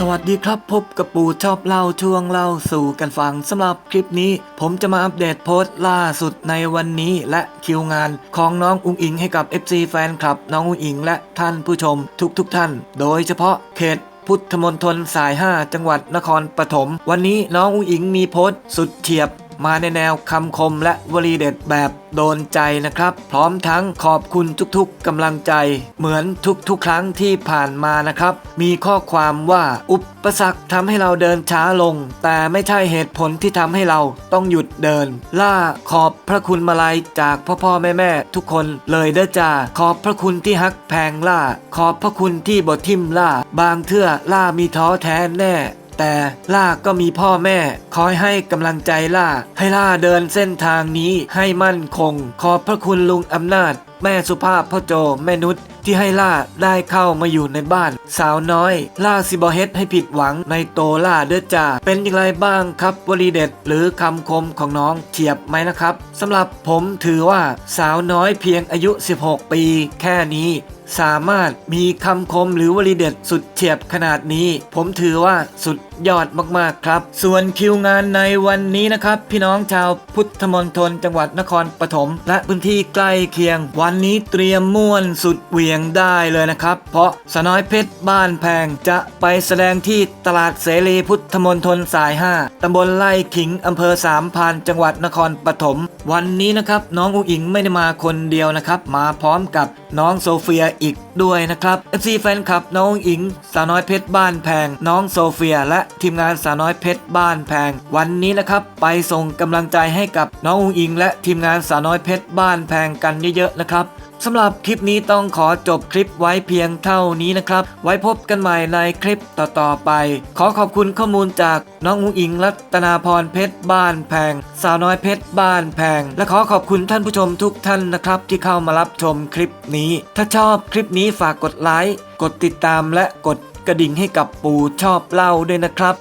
สวัสดีครับพบกับปู่ชอบเล่าช่วงเล่าสู่กันฟังสำหรับคลิปนี้ ผมจะมาอัปเดตโพสต์ล่าสุดในวันนี้และคิวงานของน้องอุงอิงให้กับ FC แฟนคลับ น้องอุงอิงและท่านผู้ชมทุกๆทท่าน โดยเฉพาะเขตพุทธมณฑลสาย 5 จังหวัดนครปฐมวันนี้น้องอุงอิงมีโพสต์สุดเฉียบ มาในแนวคำคมและวลีเด็ดแบบโดนใจนะครับ พร้อมทั้งขอบคุณทุกๆกำลังใจ เหมือนทุกๆ ครั้งที่ผ่านมานะครับ มีข้อความว่าอุปสรรคทำให้เราเดินช้าลง แต่ไม่ใช่เหตุผลที่ทำให้เราต้องหยุดเดิน ล่าขอบพระคุณมาลัยจากพ่อพ่อแม่แม่ทุกคนเลยเด้อจ้าขอบพระคุณที่ฮักแพงล่า ขอบพระคุณที่บททิมล่า บางเทื่อล่ามีท้อแท้แน่ แต่ล่าก็มีพ่อแม่ คอยให้กำลังใจล่า ให้ล่าเดินเส้นทางนี้ให้มั่นคง ขอบพระคุณลุงอำนาจ แม่สุภาพพ่อโจแม่นุช ที่ให้ล่าได้เข้ามาอยู่ในบ้าน สาวน้อย ล่าสิบอเฮดให้ผิดหวังในโตล่าเด้อจ้าเป็นอย่างไรบ้างครับวลีเด็ด หรือคำคมของน้องเฉียบไหมนะครับสำหรับผมถือว่าสาวน้อยเพียงอายุ 16 ปี แค่นี้สามารถมีคำคมหรือวลีเด็ดสุดเฉียบขนาดนี้ ผมถือว่าสุดยอดมาก ๆ ครับ ส่วนคิวงานในวันนี้นะครับ พี่น้องชาวพุทธมณฑลจังหวัดนครปฐมและพื้นที่ใกล้เคียง วันนี้เตรียมม่วนสุดเวียงได้เลยนะครับ เพราะสน้อยเพชรบ้านแพงจะไปแสดงที่ตลาดเสรีพุทธมณฑลสาย 5 ตำบลไล่ขิงอำเภอสามพานจังหวัดนครปฐมวันนี้นะครับน้องอุ๋งอิงไม่ได้มาคนเดียวนะครับ มาพร้อมกับน้องโซเฟียอีก ด้วยนะครับ FC แฟนคลับน้องอุ๋งอิง สาวน้อยเพชรบ้านแพง น้องโซเฟีย และทีมงานสาวน้อยเพชรบ้านแพง วันนี้นะครับไปส่งกำลังใจให้กับน้องอุ๋งอิง และทีมงานสาวน้อยเพชรบ้านแพงกันเยอะๆนะครับสำหรับคลิปนี้ต้องขอจบคลิปไว้เพียงเท่านี้นะครับ ไว้พบกันใหม่ในคลิปต่อๆไป ขอขอบคุณข้อมูลจาก น้องอุ้งอิงรัตนาพรเพชรบ้านแพง สาวน้อยเพชรบ้านแพง และขอขอบคุณท่านผู้ชมทุกท่านนะครับ ที่เข้ามารับชมคลิปนี้ ถ้าชอบคลิปนี้ฝากกดไลค์กดติดตามและกดกระดิ่งให้กับปู่ชอบเล่าด้วยนะครับ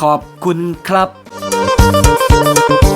ขอบคุณครับ